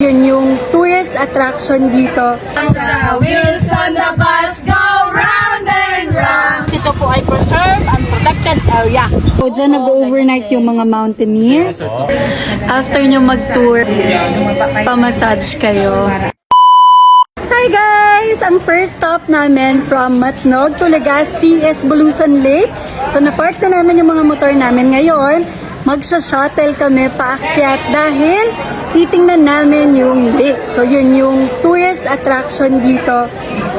Yun yung tourist attraction dito. The wheels on the bus go round and round. Ito po ay preserve and protected area. So, dyan nag-overnight yung mga mountaineers. After nyo mag-tour, pamassage kayo. Hi guys! Ang first stop namin from Matnog to Legazpi is Bulusan Lake. So, na-park na namin yung mga motor namin ngayon. Magsha-shuttle kami paakyat dahil titingnan namin yung lake. So, yun yung tourist attraction dito.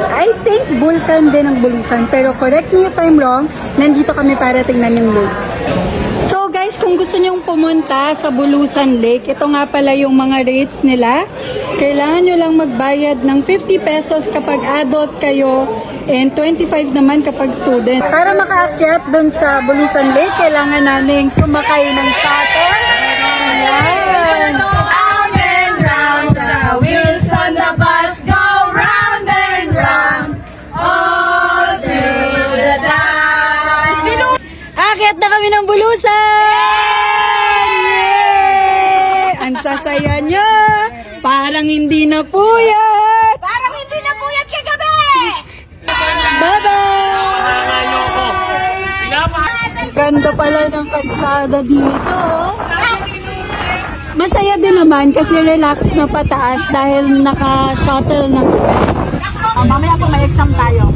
I think Vulcan din ang Bulusan. Pero correct me if I'm wrong, nandito kami para tingnan yung lake. Kung gusto nyong pumunta sa Bulusan Lake, ito nga pala yung mga rates nila. Kailangan nyo lang magbayad ng 50 pesos kapag adult kayo and 25 naman kapag student. Para makaakyat dun sa Bulusan Lake, kailangan namin sumakay ng shuttle. Ayan. Round and round. The wheels on the bus go round and round. All through the time. Akyat na kami ng Bulusan! Yay! Ang sasaya nyo! Parang hindi na puyat! Parang hindi na po yan kagabi! Bye-bye! Ganda pala ng kalsada dito. oh. Masaya din naman kasi relax na pataas dahil naka-shuttle na kami. Oh, mamaya po may exam tayo.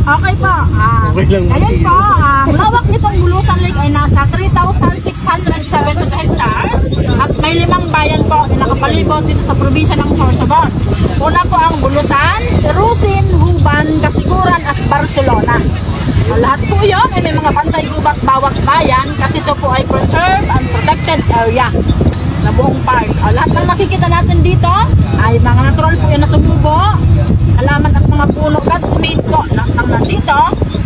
Okay po. Ah, Ayan po, ang lawak nitong Bulusan Lake ay nasa 3,672 hectares at may limang bayan po na nakapalibot dito sa probinsya ng Sorsogon. Una po ang Bulusan, Rusin, Huban, Kasiguran at Barcelona. Lahat po yun ay may mga pantay gubat bawat bayan kasi ito po ay preserved and protected area na buong park. O, lahat ng makikita natin dito ay mga natural po yan na tumubo, halaman at mga puno God's made po ang nandito,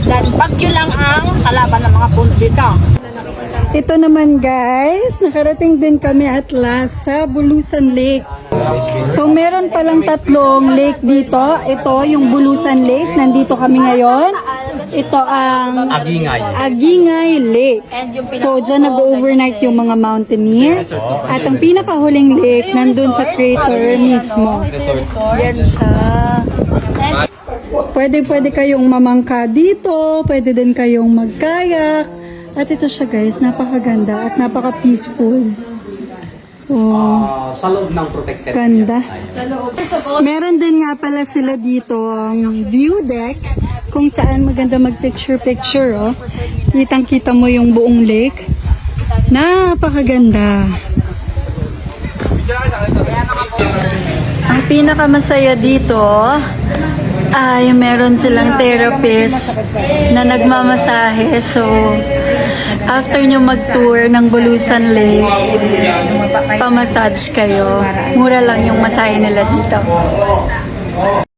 then bagyo lang ang kalaban ng mga puno dito. Ito naman guys, nakarating din kami at last sa Bulusan Lake. So meron palang tatlong lake dito. Ito yung Bulusan Lake, nandito kami ngayon. Ito ang Agingay. Agingay Lake. So dyan nag-overnight yung mga mountaineers. At ang pinakahuling lake nandun sa crater mismo. Yan siya. Pwede pwede kayong mamangka dito, pwede din kayong magkayak. At ito siya guys, napakaganda at napaka-peaceful. Oh, Ah, sa loob ng protected ganda. Meron din nga pala sila dito ang view deck kung saan maganda mag-picture-picture. Oh. Kitang-kita mo yung buong lake. Napakaganda. Ang pinakamasaya dito ay meron silang therapist na nagmamasahe. So, after nyo mag-tour ng Bulusan Lake, pamassage kayo. Mura lang yung masahe nila dito.